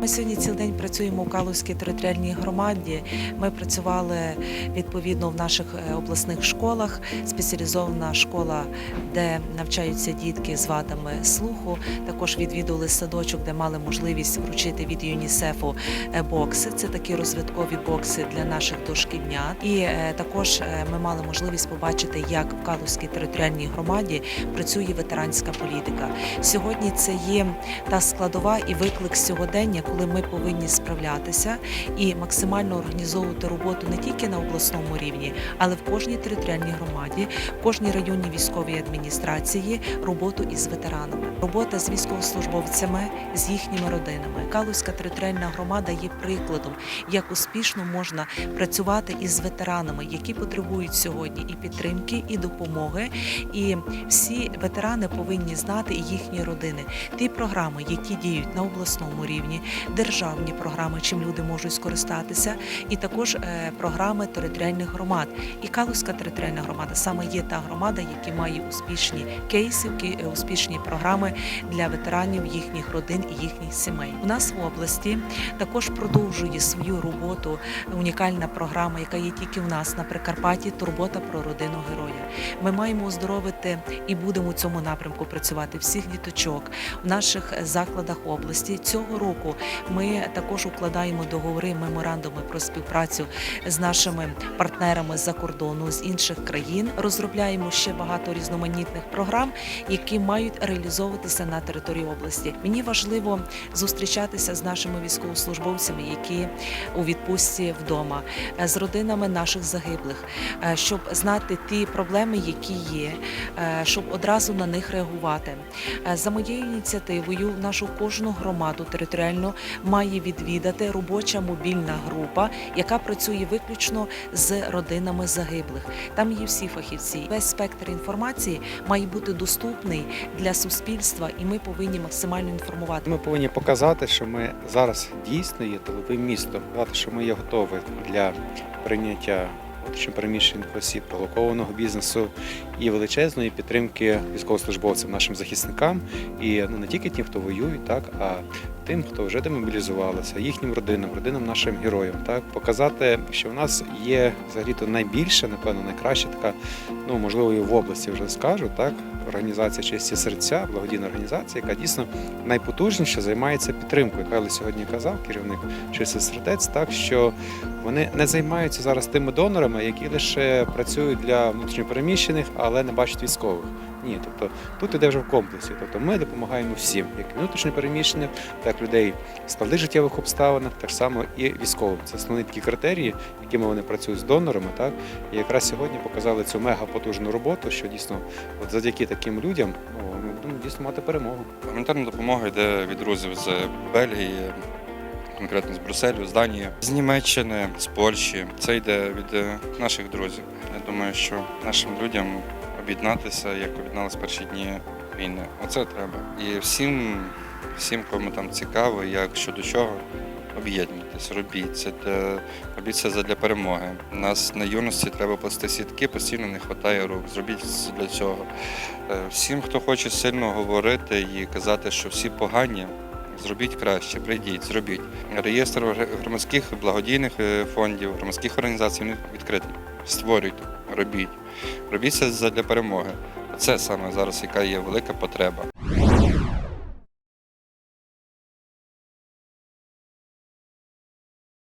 Ми сьогодні цілий день працюємо у Калузькій територіальній громаді. Ми працювали відповідно в наших е, обласних школах. Спеціалізована школа, де навчаються дітки з вадами слуху. Також відвідували садочок, де мали можливість вручити від ЮНІСЕФу е, бокси. Це такі розвиткові бокси для наших дошкільнят. І е, також ми мали можливість побачити, як в Калузькій територіальній громаді працює ветеранська політика. Сьогодні це є та складова і виклик сьогодення, коли ми повинні справлятися і максимально організовувати роботу не тільки на обласному рівні, але в кожній територіальній громаді, в кожній районній військовій адміністрації роботу із ветеранами, робота з військовослужбовцями, з їхніми родинами. Калузька територіальна громада є прикладом, як успішно можна працювати із ветеранами, які потребують сьогодні і підтримки, і допомоги. І всі ветерани повинні знати і їхні родини ті програми, які діють на обласному рівні, державні програми, чим люди можуть скористатися, і також е, програми територіальних громад. І Калузька територіальна громада саме є та громада, які має успішні кейси, е, успішні програми для ветеранів, їхніх родин і їхніх сімей. У нас в області також продовжує свою роботу унікальна програма, яка є тільки в нас на Прикарпатті Турбота про родину героя. Ми маємо оздоровити і будемо у цьому напрямку працювати всіх діточок в наших закладах області. Цього року ми також укладаємо договори, меморандуми про співпрацю з нашими партнерами з-за кордону з інших країн. Розробляємо ще багато різноманітних програм, які мають реалізовуватися на території області. Мені важливо зустрічатися з нашими військовослужбовцями, які у відпустці вдома, е, з родинами наших загиблих, е, щоб знати ті проблеми, які є, е, щоб одразу на них реагувати. За моєю ініціативою, нашу кожну громаду територіально має відвідати робоча мобільна група, яка працює виключно з родинами загиблих. Там є всі фахівці. Весь спектр інформації має бути доступний для суспільства, і ми повинні максимально інформувати. Ми повинні показати, що ми зараз дійсно є тиловим містом, показати, що ми є готові для прийняття внутрішньопереміщених осіб, релокованого бізнесу і величезної підтримки військовослужбовцям, нашим захисникам, і ну не тільки тим, хто воює, так а тим, хто вже демобілізувалися, їхнім родинам, родинам нашим героям, так показати, що в нас є взагалі то найбільша, напевно, найкраща така, ну можливо, і в області вже скажу, так організація честі серця, благодійна організація, яка дійсно найпотужніше займається підтримкою. Михайло сьогодні казав, керівник чисти сердець, так що вони не займаються зараз тими донорами, які лише працюють для внутрішньопереміщених, але не бачать військових. Ні, тобто тут іде вже в комплексі. Тобто ми допомагаємо всім, як і внутрішньопереміщених, так людей в складних життєвих обставинах, так само і військовим. Це основні такі критерії, якими вони працюють з донорами. Так і якраз сьогодні показали цю мега потужну роботу, що дійсно, от завдяки таким людям, ми будемо дійсно мати перемогу. Гуманітарна допомога йде від друзів з Бельгії, конкретно з Брюсселю, з Данії, з Німеччини, з Польщі. Це йде від е, наших друзів. Я думаю, що нашим людям об'єднатися, як об'єдналися перші дні війни. Оце треба. І всім, всім, кому там цікаво, як щодо чого. Об'єднуйтесь, робіть це для робіть це задля перемоги. У нас на юності треба плести сітки, постійно не вистачає рук. Зробіть це для цього. Е, Всім, хто хоче сильно говорити і казати, що всі погані, зробіть краще, прийдіть, зробіть. Реєстр громадських благодійних е, фондів, громадських організацій відкритий. Створюйте, робіть. Робіть це для перемоги. Це саме зараз, яка є велика потреба.